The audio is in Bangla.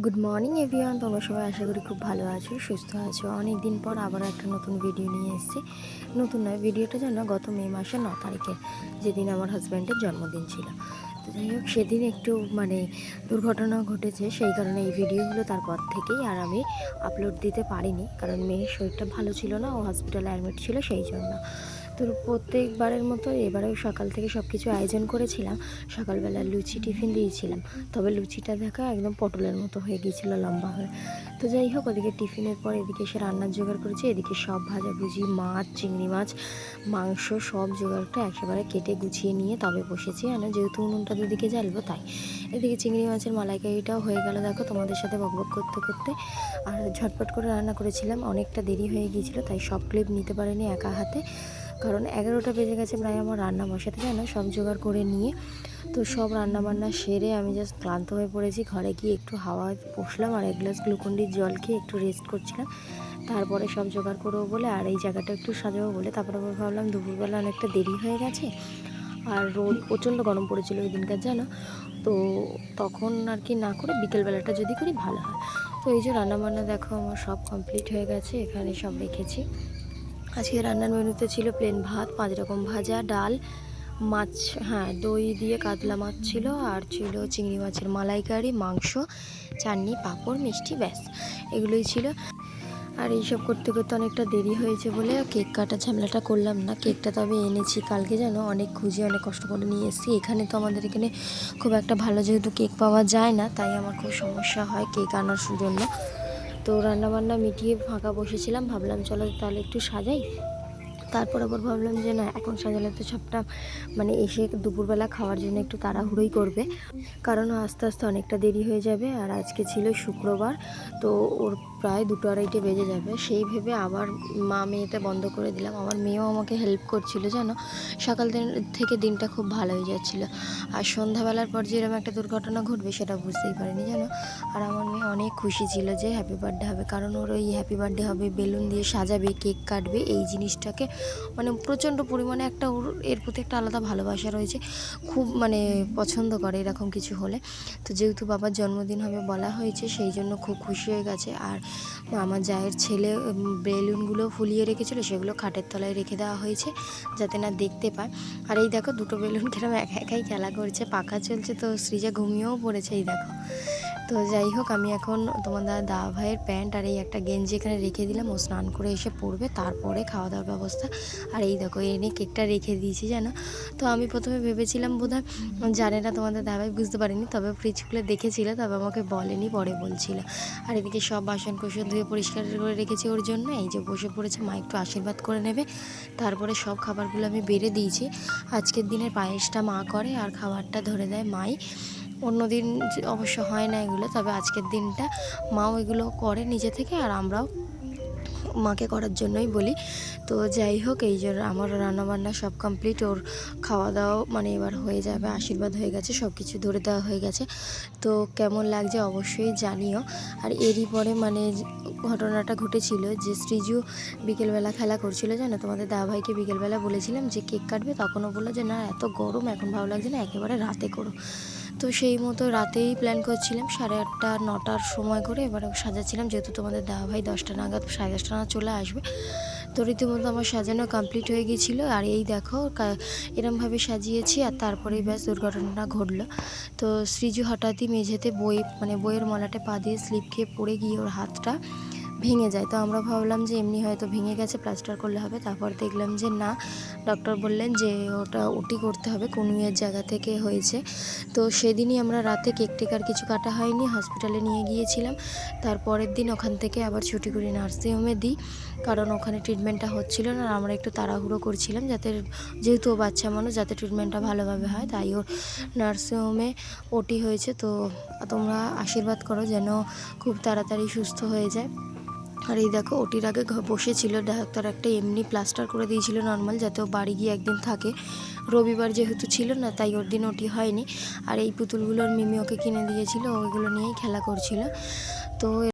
গুড মর্নিং এভরিওয়ান তোমরা সবাই আশা করি খুব ভালো আছো, সুস্থ আছো। অনেক দিন পর আবার একটা নতুন ভিডিও নিয়ে এসেছি। নতুন নয় ভিডিওটা যেন গত মে মাসের ন তারিখে যেদিন আমার হাজব্যান্ডের জন্মদিন ছিল। তো যাই হোক, সেদিন একটু মানে দুর্ঘটনা ঘটেছে, সেই কারণে এই ভিডিওগুলো তারপর থেকেই আর আমি আপলোড দিতে পারিনি। কারণ মেয়ের শরীরটা ভালো ছিল না, ও হসপিটালে অ্যাডমিট ছিল সেই জন্য। তো প্রত্যেকবারের মতো এবারেও সকাল থেকে সব কিছু আয়োজন করেছিলাম। সকালবেলা লুচি টিফিন দিয়েছিলাম। তবে লুচিটা দেখা একদম পটলের মতো হয়ে গিয়েছিল লম্বা হয়ে। তো যাই হোক, ওদিকে টিফিনের পর এদিকে এসে রান্নার জোগাড় করেছি। এদিকে সব ভাজাভুজি, মাছ, চিংড়ি মাছ, মাংস সব জোগাড়টা একেবারে কেটে গুছিয়ে নিয়ে তবে বসেছি। আর যেহেতু উনুনটা দুদিকে জ্বালবো, তাই। এদিকে চিংড়ি মাছের মালাইকারিটাও হয়ে গেল দেখো তোমাদের সাথে বকবক করতে করতে। আর ঝটপট করে রান্না করেছিলাম। অনেকটা দেরি হয়ে গিয়েছিল, তাই সব ক্লিপ নিতে পারিনি একা হাতে। কারণ এগারোটা বেজে গেছে, প্রায় আমার রান্না বসাতে যায় না? সব জোগাড় করে নিয়ে তো সব রান্না বান্না সেরে আমি জাস্ট ক্লান্ত হয়ে পড়েছি। ঘরে গিয়ে একটু হাওয়া বসলাম আর এক গ্লাস গ্লুকন্ডির জল খেয়ে একটু রেস্ট করছিলাম। তারপরে সব জোগাড় করব বলে আর এই জায়গাটা একটু সাজাবো বলে তারপরে আবার ভাবলাম দুপুরবেলা অনেকটা দেরি হয়ে গেছে আর রোদ প্রচণ্ড গরম পড়েছিল ওই দিনকার জানো? তো তখন আর কি না করে বিকেলবেলাটা যদি করি ভালো হয়। তো এই যে রান্নাবান্না দেখো, আমার সব কমপ্লিট হয়ে গেছে, এখানে সব রেখেছি। আজকে রান্নার মেনুতে ছিল প্লেন ভাত, পাঁচ রকম ভাজা, ডাল, মাছ হ্যাঁ দই দিয়ে কাতলা মাছ ছিল আর ছিল চিংড়ি মাছের মালাইকারি, মাংস, চাটনি, পাঁপড়, মিষ্টি, ব্যাস, এগুলোই ছিল। আর এইসব করতে করতে অনেকটা দেরি হয়েছে বলে কেক কাটা ঝামেলাটা করলাম না। কেকটা তবে এনেছি, কালকে যেন অনেক খুঁজে, অনেক কষ্ট করে নিয়ে এসেছি। এখানে তো আমাদের এখানে খুব একটা ভালো যেহেতু কেক পাওয়া যায় না, তাই আমার খুব সমস্যা হয় কেক আনার জন্য তো রান্নাবান্না মিটিয়ে ফাঁকা বসেছিলাম, ভাবলাম চলো তাহলে একটু সাজাই। তারপর আবার ভাবলাম যে না, এখন সাজালে তো সবটা মানে এসে দুপুরবেলা খাওয়ার জন্য একটু তাড়াহুড়োই করবে। কারণ আস্তে আস্তে অনেকটা দেরি হয়ে যাবে আর আজকে ছিল শুক্রবার, তো ওর প্রায় দুটো আড়াইটে বেজে যাবে। সেই ভেবে আবার মা মেয়েতে বন্ধ করে দিলাম। আমার মেয়েও আমাকে হেল্প করছিল, জানো? সকাল দিন থেকে দিনটা খুব ভালো হয়ে যাচ্ছিল। আর সন্ধ্যাবেলার পর যে এরকম একটা দুর্ঘটনা ঘটবে সেটা বুঝতেই পারিনি, জানো? আর আমার মেয়ে অনেক খুশি ছিল যে হ্যাপি বার্থডে হবে। কারণ ওর ওই হ্যাপি বার্থডে হবে, বেলুন দিয়ে সাজাবে, কেক কাটবে, এই জিনিসটাকে মানে প্রচণ্ড পরিমাণে একটা ওর, এর প্রতি একটা আলাদা ভালোবাসা রয়েছে। খুব মানে পছন্দ করে এরকম কিছু হলে। তো যেহেতু বাবার জন্মদিন হবে বলা হয়েছে, সেই জন্য খুব খুশি হয়ে গেছে। আর আমার জায়ের ছেলে বেলুনগুলো ফুলিয়ে রেখেছিল, সেগুলো খাটের তলায় রেখে দেওয়া হয়েছে যাতে না দেখতে পায়। আর এই দেখো দুটো বেলুন কেরম একা একাই খেলা করছে, পাখা চলছে তো, সৃজা ঘুমিয়েও পড়েছে, এই দেখো। তো যাই হোক আমি এখন তোমার দাদা দা ভাইয়ের প্যান্ট আর এই একটা গেঞ্জি এখানে রেখে দিলাম। ও স্নান করে এসে পড়বে, তারপরে খাওয়া দাওয়ার ব্যবস্থা। আর এই দেখো এনে কেকটা রেখে দিয়েছি, জানো? তো আমি প্রথমে ভেবেছিলাম বোধ হয় জানে না তোমাদের দাদাভাই বুঝতে পারিনি, তবে ফ্রিজ খুলে দেখেছিল, তবে আমাকে বলেনি, পরে বলছিল। আর এদিকে সব বাসন কোসন ধুয়ে পরিষ্কার করে রেখেছি ওর জন্য। এই যে বসে পড়েছে, মা একটু আশীর্বাদ করে নেবে। তারপরে সব খাবারগুলো আমি বেড়ে দিয়েছি। আজকের দিনের পায়েসটা মা করে, আর খাবারটা ধরে দেয় মাই। অন্য দিন অবশ্য হয় না এগুলো, তবে আজকের দিনটা মাও এগুলো করে নিজে থেকে আর আমরাও মাকে করার জন্যই বলি। তো যাই হোক, এই জন্য আমার রান্নাবান্না সব কমপ্লিট ওর খাওয়া দাওয়া মানে এবার হয়ে যাবে, আশীর্বাদ হয়ে গেছে সব কিছু ধরে দেওয়া হয়ে গেছে। তো কেমন লাগছে অবশ্যই জানিও। আর এরই পরে মানে ঘটনাটা ঘটেছিল যে শ্রীজু বিকেলবেলা খেলা করছিল, জানো? তোমাদের দা ভাইকে বিকেলবেলা বলেছিলাম যে কেক কাটবে, তখনও বলল যে, না, এত গরম, এখন ভালো লাগছে না, একেবারে রাতে করো। তো সেই মতো রাতেই প্ল্যান করছিলাম, সাড়ে আটটা, নটার সময় করে এবার সাজাচ্ছিলাম, যেহেতু তোমাদের দাদা ভাই দশটা নাগাদ, সাড়ে দশটা নাগাদ চলে আসবে। তো রীতিমতো আমার সাজানো কমপ্লিট হয়ে গিয়েছিল, আর এই দেখো এরমভাবে সাজিয়েছি, আর তারপরেই ব্যাস দুর্ঘটনাটা ঘটলো। তো শ্রীজু হঠাৎই মেঝেতে বই মানে বইয়ের মলাটে পা দিয়ে স্লিপ খেয়ে পড়ে গিয়ে ওর হাতটা ভেঙে যায়। তো আমরা ভাবলাম যে এমনি হয়তো ভেঙে গেছে, প্লাস্টার করলে হবে। তারপর দেখলাম যে না ডক্টর বললেন যে ওটা ওটি করতে হবে, কনুইয়ের জায়গা থেকে হয়েছে। তো সেদিনই আমরা রাতে কেক টেক আর কিছু কাটা হয়নি হসপিটালে নিয়ে গিয়েছিলাম। তারপরের দিন ওখান থেকে আবার ছুটি করে নার্সিংহোমে দিই, কারণ ওখানে ট্রিটমেন্টটা হচ্ছিল না। আর আমরা একটু তাড়াহুড়ো করছিলাম যাতে যেহেতু ও বাচ্চা মানুষ, যাতে ট্রিটমেন্টটা ভালোভাবে হয়, তাই ওর নার্সিংহোমে ওটি হয়েছে। তো তোমরা আশীর্বাদ করো যেন খুব তাড়াতাড়ি সুস্থ হয়ে যায়। আর এই দেখো, ওটির আগে বসেছিল, ডাক্তার একটা এমনি প্লাস্টার করে দিয়েছিল নর্মাল, যাতে ও বাড়ি গিয়ে একদিন থাকে। রবিবার যেহেতু ছিল না, তাই ওর দিন ওটি হয়নি। আর এই পুতুলগুলোর মিমি ওকে কিনে দিয়েছিল ওইগুলো নিয়েই খেলা করছিল। তো